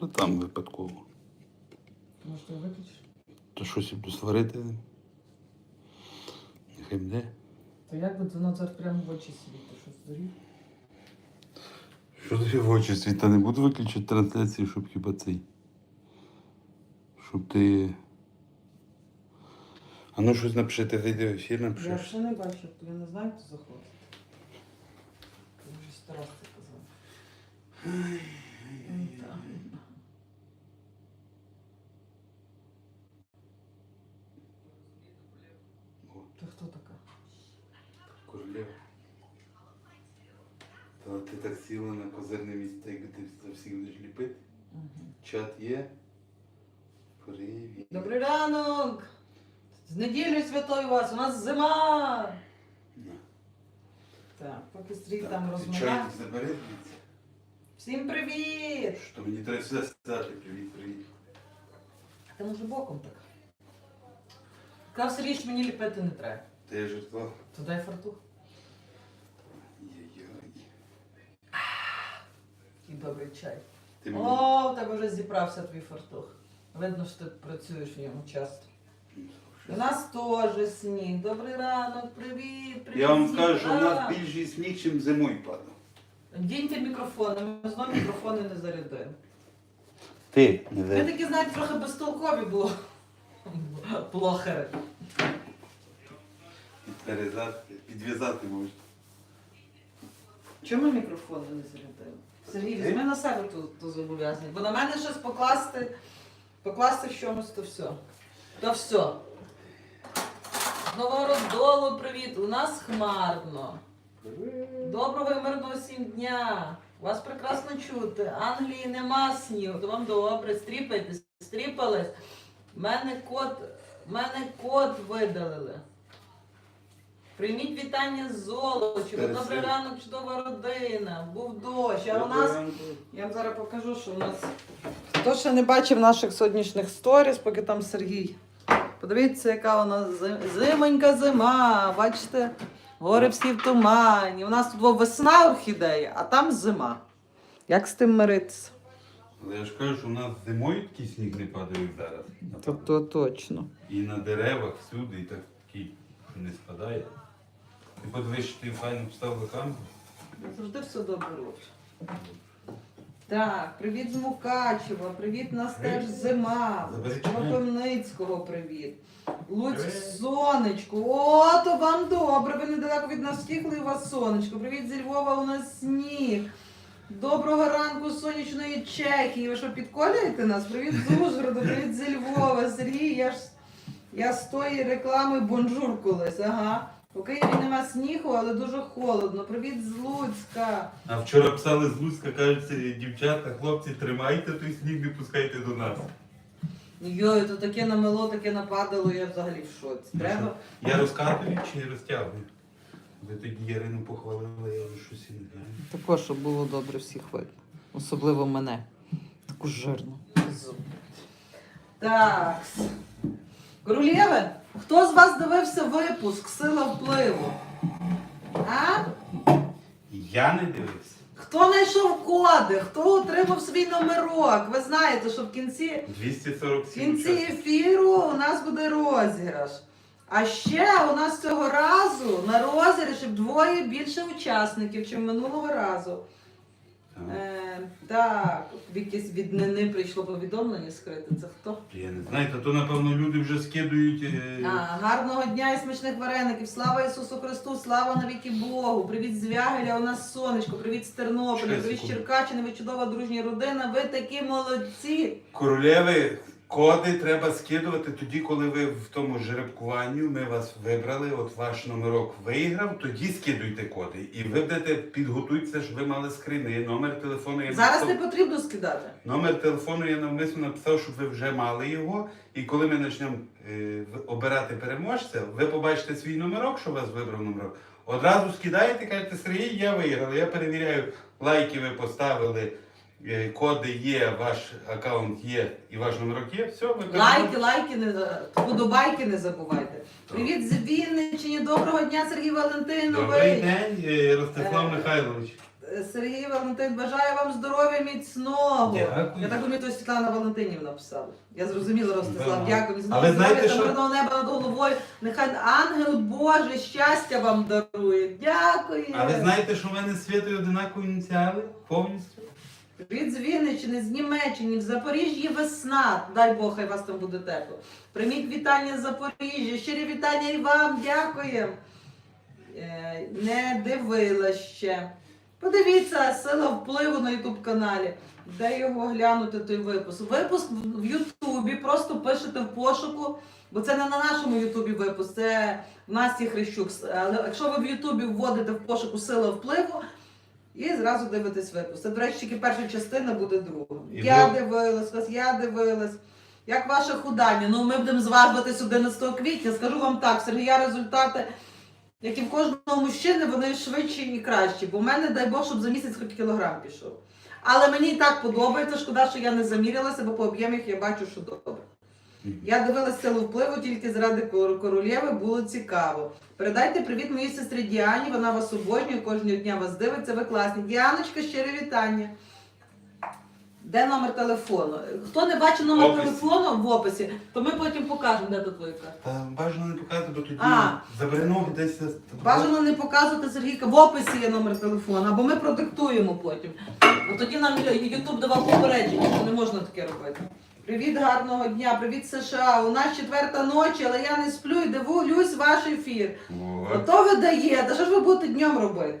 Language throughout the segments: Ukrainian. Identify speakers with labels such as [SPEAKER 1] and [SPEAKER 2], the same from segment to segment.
[SPEAKER 1] То там випадково.
[SPEAKER 2] Може, ти виключиш?
[SPEAKER 1] То щось буду сварити. Нехай буде.
[SPEAKER 2] То як би воно зараз прямо в очі світить, що здурів?
[SPEAKER 1] Що тобі в очі світа? Не буду виключити трансляцію, щоб хіба цей. Щоб ти. А ну щось напиши, ти зайди в ефір,
[SPEAKER 2] Я
[SPEAKER 1] напишеш.
[SPEAKER 2] ще не бачу, я не знаю, хто заходить. Я вже сто раз це казав. М, так. Ти хто така?
[SPEAKER 1] Королева. Та ти так сіла на козирне місце, як ти за всіх будеш ліпити.
[SPEAKER 2] Мгм.
[SPEAKER 1] Чат є. Привіт.
[SPEAKER 2] Добрий ранок! З неділею святою вас, у нас зима!
[SPEAKER 1] На.
[SPEAKER 2] Так, поки стрій там
[SPEAKER 1] ти
[SPEAKER 2] розмовляє.
[SPEAKER 1] чайник забери звідси.
[SPEAKER 2] Всім привіт!
[SPEAKER 1] Що мені треба сюди сказати привіт, привіт.
[SPEAKER 2] Ти може боком так. Кав Сергій, що мені ліпити не треба.
[SPEAKER 1] Та я жартував.
[SPEAKER 2] То дай фартух. І добрий чай.
[SPEAKER 1] Ти мені...
[SPEAKER 2] О, в тебе вже зібрався твій фартух. Видно, що ти працюєш в ньому часто. У нас теж сніг. Добрий ранок, привіт, привіт.
[SPEAKER 1] Я вам
[SPEAKER 2] всім.
[SPEAKER 1] скажу, що
[SPEAKER 2] А,
[SPEAKER 1] нас більший сніг, ніж зимою падав.
[SPEAKER 2] Діньте мікрофони, ми знову мікрофони не зарядили.
[SPEAKER 1] Ти не
[SPEAKER 2] Ми такі, знаєте, трохи безтолкові було. Плохери.
[SPEAKER 1] Підперезати, підв'язати можна.
[SPEAKER 2] Чому мікрофони не зарядили? Сергій, візьми на себе ту, ту зобов'язання. Бо на мене щось покласти, покласти в чомусь, то все. То все. Знову роздолу привіт. У нас хмарно. Доброго і мирного всім дня. Вас прекрасно чути. Англії нема снігу, то вам добре. Стріпайтесь, стріпались. Мене кот, мене кот видалили. Прийміть вітання з золочева. Добрий ранок, чудова родина. Був дощ. А у нас я вам зараз покажу, що у нас. Хто ще не бачив наших сьогоднішніх сторіс, поки там Сергій. Подивіться, яка у нас зим- зимонька зима. Бачите, гори всі в тумані. У нас тут весна орхідея, а там зима. Як з тим миритися?
[SPEAKER 1] Але я ж кажу, що у нас зимою такий сніг не падає зараз.
[SPEAKER 2] То, то точно.
[SPEAKER 1] І на деревах всюди, і так такий не спадає. Ти подивись, що ти файно поставила камеру.
[SPEAKER 2] Завжди все добре роблю. Так, привіт з Мукачева, привіт нас теж зима. З. Кропивницького привіт. Луцьк,
[SPEAKER 1] Привіт.
[SPEAKER 2] сонечко. О, то вам добре. Ви недалеко від нас втікли, у вас сонечко. Привіт зі Львова, у нас сніг. Доброго ранку з сонячної Чехії. Ви що підколюєте нас? Привіт з Ужгороду, привіт зі Львова. Сергій, я ж я з тої реклами бонжур колись. Ага. У Києві нема снігу, але дуже холодно. Привіт з Луцька.
[SPEAKER 1] А вчора писали з Луцька, кажуть, дівчата, хлопці, тримайте той сніг, не пускайте до нас.
[SPEAKER 2] Йой, то таке намело, таке нападало, я взагалі в шоці. Треба.
[SPEAKER 1] Я розкатую чи розтягую? Ви тоді Ярину похвалили, я вже щось і не знаю.
[SPEAKER 2] Також, щоб було добре всіх видно. Особливо мене. Таку жирну. Так. Королєве, хто з вас дивився випуск Сила впливу? А?
[SPEAKER 1] Я не дивився.
[SPEAKER 2] Хто знайшов коди? Хто отримав свій номерок? Ви знаєте, що в кінці, в
[SPEAKER 1] 247
[SPEAKER 2] кінці ефіру у нас буде розіграш. А ще у нас цього разу на розіграші вдвоє більше учасників, ніж минулого разу.
[SPEAKER 1] Так.
[SPEAKER 2] Так, якесь від Нини прийшло повідомлення скрите. Це хто?
[SPEAKER 1] Я не знаю, та то напевно люди вже скидують. е,
[SPEAKER 2] А, гарного дня і смачних вареників. Слава Ісусу Христу, слава навіки Богу. Привіт з Вягеля, у нас сонечко, привіт з Тернополя,
[SPEAKER 1] Чекай
[SPEAKER 2] привіт з
[SPEAKER 1] секунду.
[SPEAKER 2] Черкащини, ви чудова дружня родина. Ви такі молодці.
[SPEAKER 1] Королеви, коди треба скидувати тоді, коли ви в тому жеребкуванні, ми вас вибрали, от ваш номерок виграв, тоді скидуйте коди. І ви будете підготуйтеся, щоб ви мали скрини, номер телефону. Я
[SPEAKER 2] Зараз не
[SPEAKER 1] написав-
[SPEAKER 2] потрібно скидати.
[SPEAKER 1] Номер телефону я навмисно написав, щоб ви вже мали його. І коли ми почнемо е, в- обирати переможця, ви побачите свій номерок, що вас вибрав номерок. Одразу скидаєте, кажете, Сергій, я виграв. Я перевіряю, лайки ви поставили, коди є, ваш аккаунт є і ваш номерок є. Все, ви
[SPEAKER 2] Лайки, лайки, не за- подобайки не забувайте. Привіт з Вінниччини, доброго дня, Сергій
[SPEAKER 1] Добрий
[SPEAKER 2] Валентинович.
[SPEAKER 1] день, е, Ростислав
[SPEAKER 2] Е,
[SPEAKER 1] Михайлович.
[SPEAKER 2] е, Сергій Валентин, бажаю вам здоров'я міцного.
[SPEAKER 1] Дякую.
[SPEAKER 2] Я так думаю, то Світлана Валентинівна писала. Я зрозуміла, Ростислав,
[SPEAKER 1] Да.
[SPEAKER 2] дякую.
[SPEAKER 1] А ви знаєте,
[SPEAKER 2] здоров'я
[SPEAKER 1] що-
[SPEAKER 2] мирного неба над головою. Нехай ангел Боже щастя вам дарує. Дякую.
[SPEAKER 1] А ви знаєте, що в мене з Світою одинакові ініціали? Повністю?
[SPEAKER 2] Від Вінниччини, з Німеччини, в Запоріжжі весна. Дай Бог, хай вас там буде тепло. Прийміть вітання з Запоріжжя. Щирі вітання і вам. Дякую. Е, Не дивила ще. Подивіться, сила впливу на Ютуб каналі. Де його глянути той випуск? Випуск в Ютубі, просто пишете в пошуку, бо це не на нашому Ютубі випуск, це Насті Хрещук. Але якщо ви в Ютубі вводите в пошуку сила впливу, і зразу дивитесь випуск. Це, до речі, тільки перша частина буде друга.
[SPEAKER 1] І
[SPEAKER 2] я
[SPEAKER 1] ви-
[SPEAKER 2] дивилась вас, я дивилась. Як ваше худання? Ну, ми будемо зважуватись 11 квітня. Скажу вам так, Сергія результати, як і в кожного мужчини, вони швидші і кращі. Бо в мене, дай Бог, щоб за місяць хоч кілограм пішов. Але мені і так подобається, шкода, що я не замірялася, бо по об'ємах я бачу, що добре. Я дивилася силу впливу тільки заради королєви, було цікаво. Передайте привіт моїй сестрі Діані, вона вас обожнює, кожного дня вас дивиться, ви класні. Діаночка, щире вітання. Де номер телефону? Хто не бачить номер
[SPEAKER 1] В
[SPEAKER 2] телефону в описі, то ми потім покажемо, де тут твоя.
[SPEAKER 1] Та бажано не показувати, бо тоді
[SPEAKER 2] А.
[SPEAKER 1] заберено десь.
[SPEAKER 2] Бажано не показувати Сергійка, в описі є номер телефону, або ми продиктуємо потім. Бо тоді нам Ютуб давав попередження, що не можна таке робити. Привіт, гарного дня, привіт США. У нас четверта ночі, але я не сплю і дивлюсь ваш ефір.
[SPEAKER 1] От.
[SPEAKER 2] Ото ви даєте, що ж ви будете днем робити?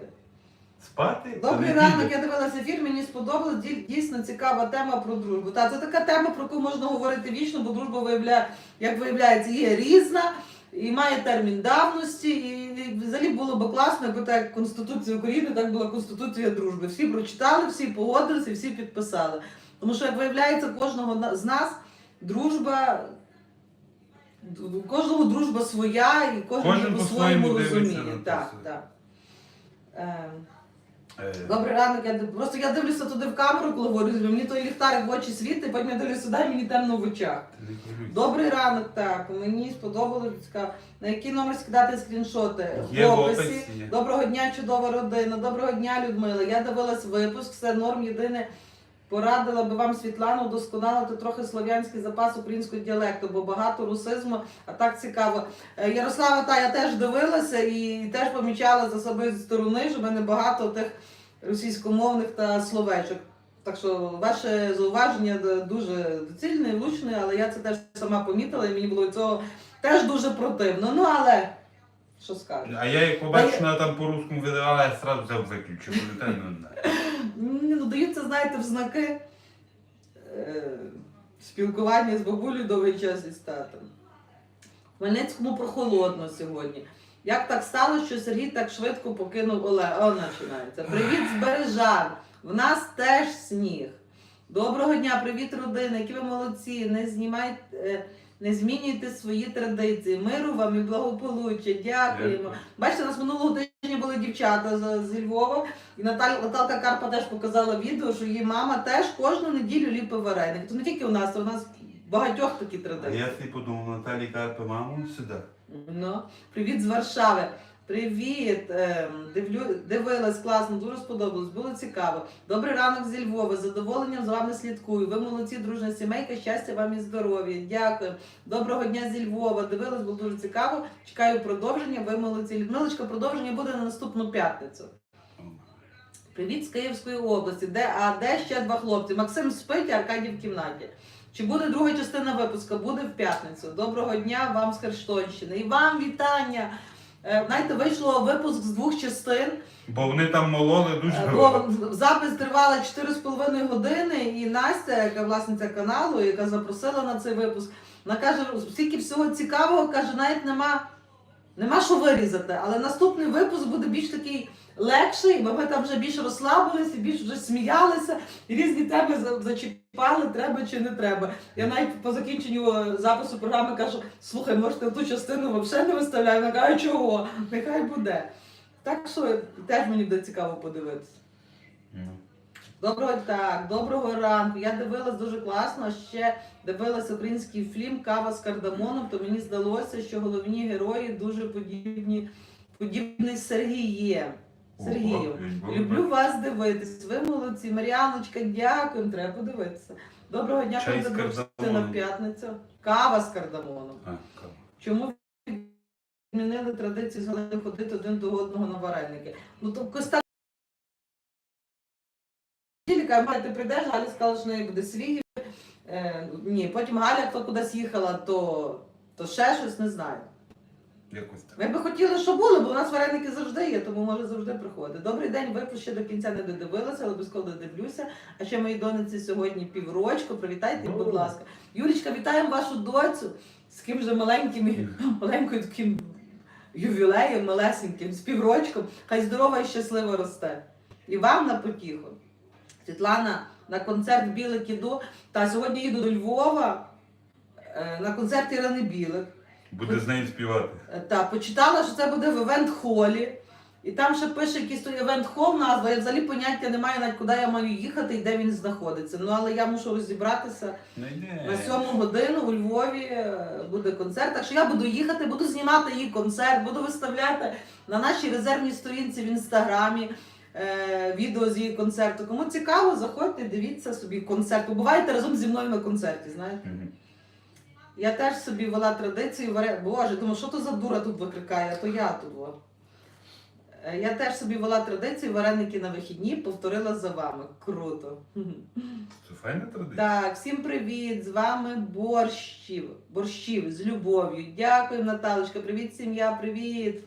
[SPEAKER 1] Спати?
[SPEAKER 2] Добрий ранок, я дивилася ефір, мені сподобалось Дій- дійсно цікава тема про дружбу. Та це така тема, про яку можна говорити вічно, бо дружба виявляє, як виявляється, є різна і має термін давності. І взагалі було б класно, якби так як Конституція України, так була Конституція дружби. Всі прочитали, всі погодилися, всі підписали. Тому що, як виявляється, кожного з нас дружба. У кожного дружба своя, і кожен,
[SPEAKER 1] Кожен по-своєму
[SPEAKER 2] розуміє. Так, так. Ем,
[SPEAKER 1] Е,
[SPEAKER 2] Добрий ранок, я просто я дивлюся туди в камеру, коли говорю, мені той ліхтарик в очі світить, потім я дивлюся сюди, і мені темно в очах. Добрий ранок, так. Мені сподобалось цікаво. На який номер скидати скріншоти?
[SPEAKER 1] Є
[SPEAKER 2] в описі. Доброго дня, чудова родина. Доброго дня, Людмила. Я дивилась випуск, все норм. Єдине порадила би вам Світлану вдосконалити трохи слов'янський запас українського діалекту, бо багато русизму, а так цікаво. Е, Ярослава, та я теж дивилася і теж помічала за собою сторони, що в мене багато тих російськомовних та словечок. Так що ваше зауваження дуже доцільне і влучне, але я це теж сама помітила, і мені було цього теж дуже противно. Ну але що скажу?
[SPEAKER 1] А я як побачив, що вона там по-русскому видавала, я сразу взяв виключив. Не.
[SPEAKER 2] Ні, Ну, даються, знаєте, в знаки е, спілкування з бабулею довгий час із татом. В Хмельницькому прохолодно сьогодні. Як так сталося, що Сергій так швидко покинув Олег? О, починається. Привіт з Бережан. В нас теж сніг. Доброго дня, привіт, родина, які ви молодці. Не знімайте, е, не змінюйте свої традиції. Миру вам і благополуччя. Дякуємо. Бачите, у нас минулого тижня були дівчата з, зі Львова, і Наталь, Наталка Карпа теж показала відео, що її мама теж кожну неділю ліпить вареник. То не тільки у нас, а у нас багатьох такі
[SPEAKER 1] А
[SPEAKER 2] традиції.
[SPEAKER 1] я собі подумав, Наталі Карпа, маму сюди.
[SPEAKER 2] Ну, привіт з Варшави. Привіт! Ем, дивлю, дивилась класно, дуже сподобалось, було цікаво. Добрий ранок зі Львова. З задоволенням з вами слідкую. Ви молодці, дружна сімейка, щастя вам і здоров'я. Дякую. Доброго дня зі Львова. Дивилась, було дуже цікаво. Чекаю продовження. Ви молодці. Людмилочка, продовження буде на наступну п'ятницю. Привіт з Київської області. Де, а де ще два хлопці? Максим спить, Аркадій в кімнаті. Чи буде друга частина випуску? Буде в п'ятницю. Доброго дня вам з Херсонщини. І вам вітання. Е, Знаєте, вийшло випуск з двох частин.
[SPEAKER 1] Бо вони там мололи дуже
[SPEAKER 2] Е,
[SPEAKER 1] довго.
[SPEAKER 2] Бо запис тривала 4,5 години, і Настя, яка власниця каналу, яка запросила на цей випуск, вона каже, скільки всього цікавого, каже, навіть нема, нема що вирізати. Але наступний випуск буде більш такий легший, бо ми там вже більш розслабилися, більш вже сміялися, і різні теми зачіпали, треба чи не треба. Я навіть по закінченню е, запису програми кажу, слухай, можете ту частину взагалі не виставляю. Вона каже, чого? Нехай буде. Так що теж мені буде цікаво подивитися.
[SPEAKER 1] Ну.
[SPEAKER 2] Доброго так, доброго ранку. Я дивилась дуже класно. а Ще дивилась український фільм Кава з кардамоном. То мені здалося, що головні герої дуже подібні, подібний Сергій є. Сергію, люблю вас дивитись. Ви молодці. Мар'яночка, дякую. Треба подивитися. Доброго дня,
[SPEAKER 1] Чай з
[SPEAKER 2] на п'ятницю. Кава з кардамоном.
[SPEAKER 1] А, кава.
[SPEAKER 2] Чому змінили традицію згодом ходити один до одного на вареники? Ну то коста. Тільки Галя, ти прийдеш, Галя сказала, що в неї буде свій. Е, ні, потім Галя, хто кудись їхала, то, то ще щось не знаю.
[SPEAKER 1] Якось так.
[SPEAKER 2] Ми би хотіли, щоб були, бо у нас вареники завжди є, тому може завжди приходити. Добрий день, ви ще до кінця не додивилися, але обов'язково додивлюся. А ще моїй донеці сьогодні піврочку. Привітайте, їх, будь ласка. Юлічка, вітаємо вашу доцю з ким же маленьким, маленькою таким ювілеєм, малесеньким, з піврочком. Хай здорова і щаслива росте. І вам на потіху. Світлана на концерт Білик іду. Та сьогодні їду до Львова е, на концерт Ірини Білик.
[SPEAKER 1] Буде з нею співати.
[SPEAKER 2] Е, Та, почитала, що це буде в івент-холі. І там ще пише якийсь той івент-хол назва. Я взагалі поняття не маю навіть куди я маю їхати і де він знаходиться. Ну але я мушу розібратися.
[SPEAKER 1] Не, не.
[SPEAKER 2] На сьому годину у Львові е, буде концерт. Так що я буду їхати, буду знімати її концерт, буду виставляти на нашій резервній сторінці в інстаграмі. е, Відео з її концерту. Кому цікаво, заходьте, дивіться собі концерт. Буваєте разом зі мною на концерті, знаєте?
[SPEAKER 1] Мгм.
[SPEAKER 2] Я теж собі вела традицію варе... Боже, думаю, що то за дура тут викрикає, а то я тут. Е, Я теж собі вела традицію вареники на вихідні, повторила за вами. Круто.
[SPEAKER 1] Це файна традиція.
[SPEAKER 2] Так, всім привіт! З вами борщів. Борщів з любов'ю. Дякую, Наталочка. Привіт, сім'я, привіт.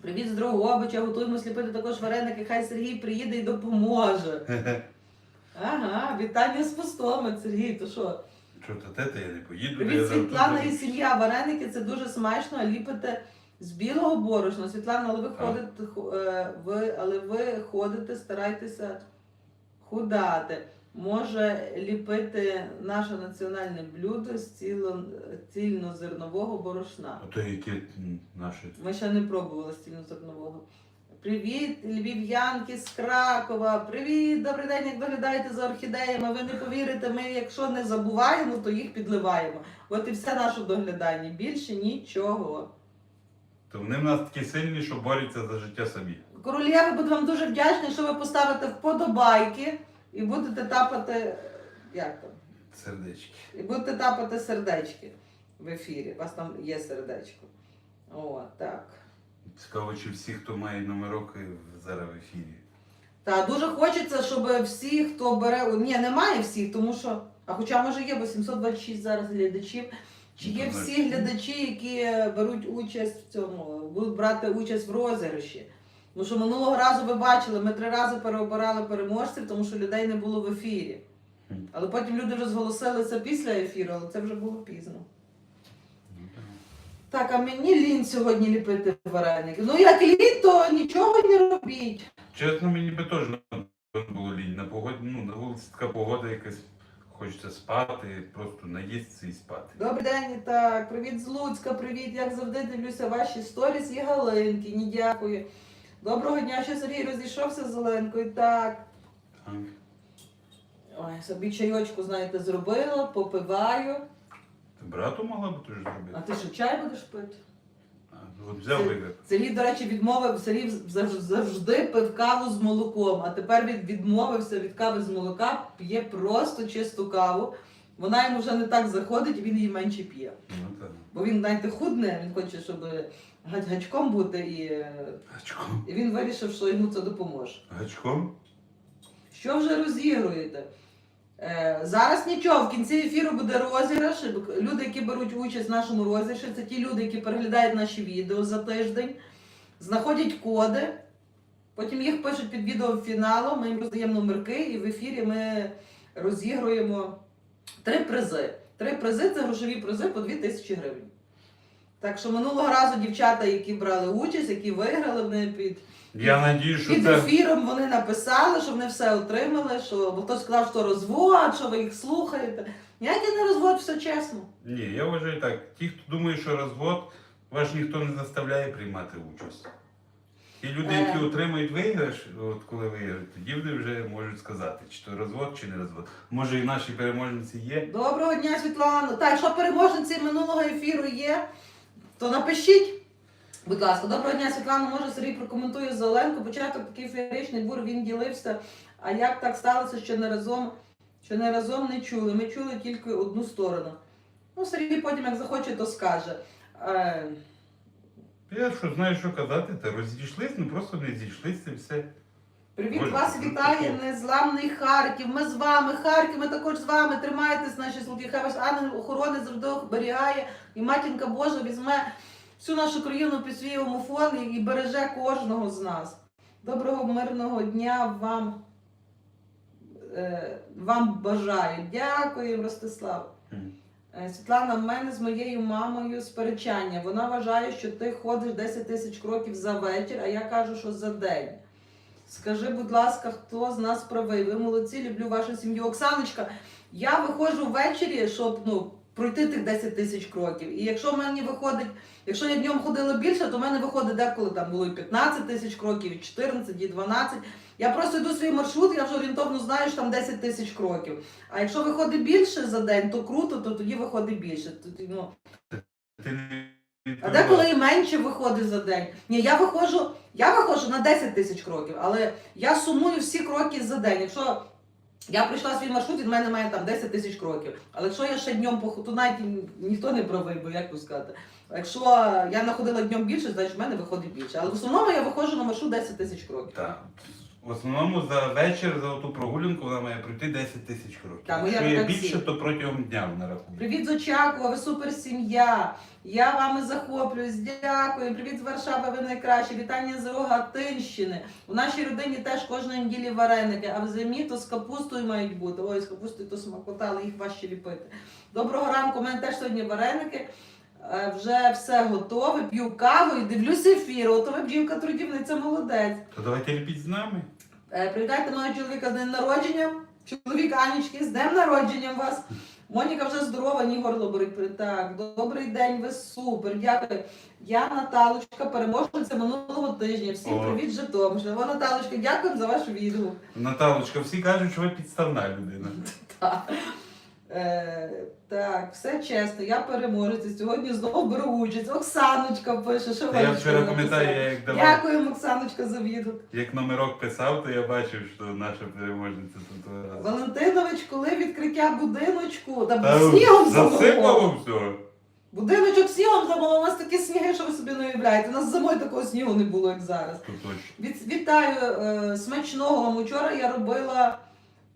[SPEAKER 2] Привіт з Дрогобича. Готуємо сліпити також вареники. Хай Сергій приїде і допоможе. Ага, вітання з пустоми, Сергій, то що?
[SPEAKER 1] Що то те, то я не поїду. я завтра
[SPEAKER 2] Світлана і сім'я. Вареники це дуже смачно, а ліпите з білого борошна. Світлана, але ви
[SPEAKER 1] А.
[SPEAKER 2] ходите, ху- е, ви, але ви ходите, старайтеся худати. Може ліпити наше національне блюдо з ціло, цільнозернового борошна.
[SPEAKER 1] А то яке м, наше.
[SPEAKER 2] Ми ще не пробували з цільнозернового. Привіт, львів'янки з Кракова. Привіт, добрий день, як доглядаєте за орхідеями. Ви не повірите, ми якщо не забуваємо, то їх підливаємо. От і все наше доглядання. Більше нічого.
[SPEAKER 1] То вони в нас такі сильні, що борються за життя самі.
[SPEAKER 2] Королєви, буду вам дуже вдячна, що ви поставите вподобайки і будете тапати. Як там?
[SPEAKER 1] Сердечки.
[SPEAKER 2] І будете тапати сердечки в ефірі. У вас там є сердечко. О, так.
[SPEAKER 1] Цікаво, чи всі, хто має номерок зараз в ефірі.
[SPEAKER 2] Та дуже хочеться, щоб всі, хто бере. Ні, немає всіх, тому що. А хоча може є, бо 726 зараз глядачів. Чи є всі глядачі, які беруть участь в цьому, будуть брати участь в розіграші? Тому що минулого разу ви бачили, ми три рази переобирали переможців, тому що людей не було в ефірі. Але потім люди вже зголосилися після ефіру, але це вже було пізно.
[SPEAKER 1] Так.
[SPEAKER 2] Так, а мені лінь сьогодні ліпити вареники. Ну як лінь, то нічого не робіть.
[SPEAKER 1] Чесно, мені би теж було лінь. На погоді, ну, на вулиці така погода якась. Хочеться спати, просто наїстися і спати.
[SPEAKER 2] Добрий день, так. Привіт з Луцька, привіт. Як завжди дивлюся ваші сторіс і Галинки. Ні, дякую. Доброго дня, що Сергій розійшовся з Оленкою. Так.
[SPEAKER 1] Так.
[SPEAKER 2] Ой, собі чайочку, знаєте, зробила, попиваю.
[SPEAKER 1] Брату могла б теж
[SPEAKER 2] А
[SPEAKER 1] зробити?
[SPEAKER 2] ти що, чай будеш пити?
[SPEAKER 1] А, от взяв виграв.
[SPEAKER 2] Сергій, до речі, відмовив, Сергій зав- завжди пив каву з молоком, а тепер він відмовився від кави з молока, п'є просто чисту каву. Вона йому вже не так заходить, він її менше п'є.
[SPEAKER 1] Ну так.
[SPEAKER 2] Бо він, знаєте, худне, він хоче, щоб гач- гачком бути, і, е,
[SPEAKER 1] Гачком.
[SPEAKER 2] і він вирішив, що йому це допоможе.
[SPEAKER 1] Гачком?
[SPEAKER 2] Що вже розігруєте? Е, зараз нічого, в кінці ефіру буде розіграш. Люди, які беруть участь в нашому розіграші, це ті люди, які переглядають наші відео за тиждень, знаходять коди, потім їх пишуть під відео фіналу, ми їм роздаємо номерки, і в ефірі ми розігруємо три призи. Три призи це грошові призи по 2 тисячі гривень. Так що минулого разу дівчата, які брали участь, які виграли, вони під
[SPEAKER 1] Я надію, що
[SPEAKER 2] під
[SPEAKER 1] це.
[SPEAKER 2] ефіром вони написали, що вони все отримали, що бо хтось сказав, що розвод, що ви їх слухаєте. Ніякий не розвод, все чесно.
[SPEAKER 1] Ні, я вважаю так. Ті, хто думає, що розвод, вас ніхто не заставляє приймати участь. І люди, які
[SPEAKER 2] Е.
[SPEAKER 1] отримують виграш, от коли виграють, тоді вони вже можуть сказати, чи то розвод, чи не розвод. Може, і наші переможниці є.
[SPEAKER 2] Доброго дня, Світлана. Так, якщо переможниці минулого ефіру є, то напишіть. Будь ласка, доброго дня, Світлана. Може Сергій прокоментує за Оленку. Початок такий феєричний бур, він ділився. А як так сталося, що не разом, що не разом не чули? Ми чули тільки одну сторону. Ну, Сергій потім, як захоче, то скаже. Е,
[SPEAKER 1] Я що знаю, що казати, та розійшлись, ну просто не зійшлись і все.
[SPEAKER 2] Привіт,
[SPEAKER 1] Боже,
[SPEAKER 2] вас
[SPEAKER 1] ну,
[SPEAKER 2] вітає незламний Харків. Ми з вами, Харків, ми також з вами. Тримайтесь, наші слуги. Хай вас ангел охорони завжди оберігає, і матінка Божа візьме всю нашу країну під свій омофон і- береже кожного з нас. Доброго мирного дня вам, е, вам бажаю. Дякую, Ростислав. Е, Світлана, в мене з моєю мамою сперечання. Вона вважає, що ти ходиш 10 тисяч кроків за вечір, а я кажу, що за день. Скажи, будь ласка, хто з нас правий? Ви молодці, люблю вашу сім'ю. Оксаночка, я виходжу ввечері, щоб ну, пройти тих 10 тисяч кроків. І якщо в мене виходить, якщо я днем ходила більше, то в мене виходить деколи там було і 15 тисяч кроків, і 14, і 12. Я просто йду свій маршрут, я вже орієнтовно знаю, що там 10 тисяч кроків. А якщо виходить більше за день, то круто, то тоді виходить більше. Тоді, ну, а деколи і менше виходить за день. Ні, я виходжу, я виходжу на 10 тисяч кроків, але я сумую всі кроки за день. Якщо я прийшла свій маршрут, від мене має там 10 тисяч кроків. Але якщо я ще днем походу, то навіть ніхто не правий, бо як пускати. Якщо я находила днем більше, значить в мене виходить більше. Але в основному я виходжу на маршрут 10 тисяч кроків.
[SPEAKER 1] Так. В основному за вечір, за ту прогулянку вона має пройти 10 тисяч кроків.
[SPEAKER 2] Так, моя
[SPEAKER 1] Якщо є
[SPEAKER 2] така
[SPEAKER 1] більше, то протягом дня вона рахує.
[SPEAKER 2] Привіт з Очакова, ви супер сім'я. Я вами захоплююсь. Дякую. Привіт з Варшави, ви найкращі. Вітання з Рогатинщини. У нашій родині теж кожної неділі вареники, а в зимі то з капустою мають бути. Ой, з капустою то смакота, але їх важче ліпити. Доброго ранку, у мене теж сьогодні вареники. Е, Вже все готове, п'ю каву і дивлюсь ефір. Ото ви бджілка трудівниця молодець.
[SPEAKER 1] То давайте ліпіть з нами.
[SPEAKER 2] Е, Привітайте мого чоловіка з днем народження. Чоловік Анічки, з днем народження вас. Моніка вже здорова, ні горло болить. Так, добрий день, ви супер. Дякую. Я Наталочка, переможниця минулого тижня. Всім
[SPEAKER 1] О.
[SPEAKER 2] привіт, Житомирщина. Наталочка, дякую за ваш відгук.
[SPEAKER 1] Наталочка, всі кажуть, що ви підставна людина.
[SPEAKER 2] Так. Е, так, все чесно, я переможець. Сьогодні знову беру участь. Оксаночка пише, що
[SPEAKER 1] Та я вчора пам'ятаю, я як давав,
[SPEAKER 2] Дякуємо, Оксаночка, за відгук.
[SPEAKER 1] як номерок писав, то я бачив, що наша переможниця тут раз.
[SPEAKER 2] Валентинович, коли відкриття будиночку, та
[SPEAKER 1] Та
[SPEAKER 2] снігом
[SPEAKER 1] засипало
[SPEAKER 2] замовив.
[SPEAKER 1] все.
[SPEAKER 2] Будиночок снігом замовив. У нас такі сніги, що ви собі не уявляєте. У нас зимою такого снігу не було, як зараз.
[SPEAKER 1] Тут точно.
[SPEAKER 2] Від, вітаю е, смачного вам. Учора я робила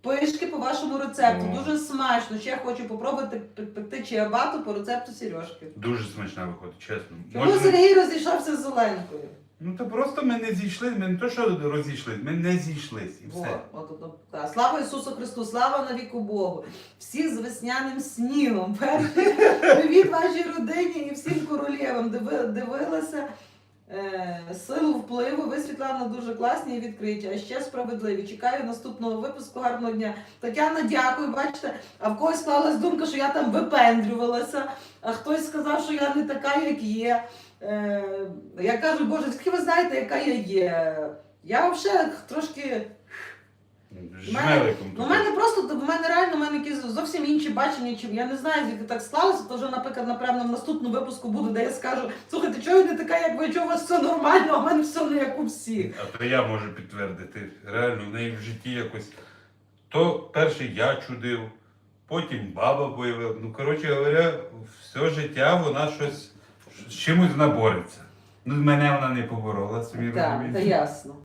[SPEAKER 2] пишки по вашому рецепту.
[SPEAKER 1] О.
[SPEAKER 2] Дуже смачно. Ще хочу попробувати пекти чиабату по рецепту Сережки.
[SPEAKER 1] Дуже смачна виходить, чесно.
[SPEAKER 2] Чому
[SPEAKER 1] Можна-
[SPEAKER 2] Сергій розійшовся з Оленкою?
[SPEAKER 1] Ну то просто ми не зійшли, ми не то, що розійшлись, ми не зійшлись і все.
[SPEAKER 2] от, от, от, та. Слава Ісусу Христу, слава навіку Богу. Всі з весняним снігом. Привіт вашій родині і всім королєвам. Диви, дивилася силу впливу. Ви, Світлана, дуже класні і відкриті, а ще справедливі. Чекаю наступного випуску. Гарного дня. Тетяна, дякую. Бачите, а в когось склалась думка, що я там випендрювалася, а хтось сказав, що я не така, як є. Е, я кажу, Боже, скільки ви знаєте, яка я є? Я взагалі трошки.
[SPEAKER 1] Жмеликом.
[SPEAKER 2] Ну, в мене просто в мене реально в мене якісь зовсім інші бачення, чим я не знаю, звідки так склалося, то вже, наприклад, напевно, в наступному випуску буде, де я скажу, слухайте, чого я не така, як ви, чого у вас все нормально, а в мене все не як у всіх.
[SPEAKER 1] А то я можу підтвердити. Реально, в неї в житті якось. То перше я чудив, потім баба появила. Ну, коротше говоря, все життя вона щось з чимось вона бореться. Ну, мене вона не поборола, собі
[SPEAKER 2] Так, та
[SPEAKER 1] розумієте.
[SPEAKER 2] ясно.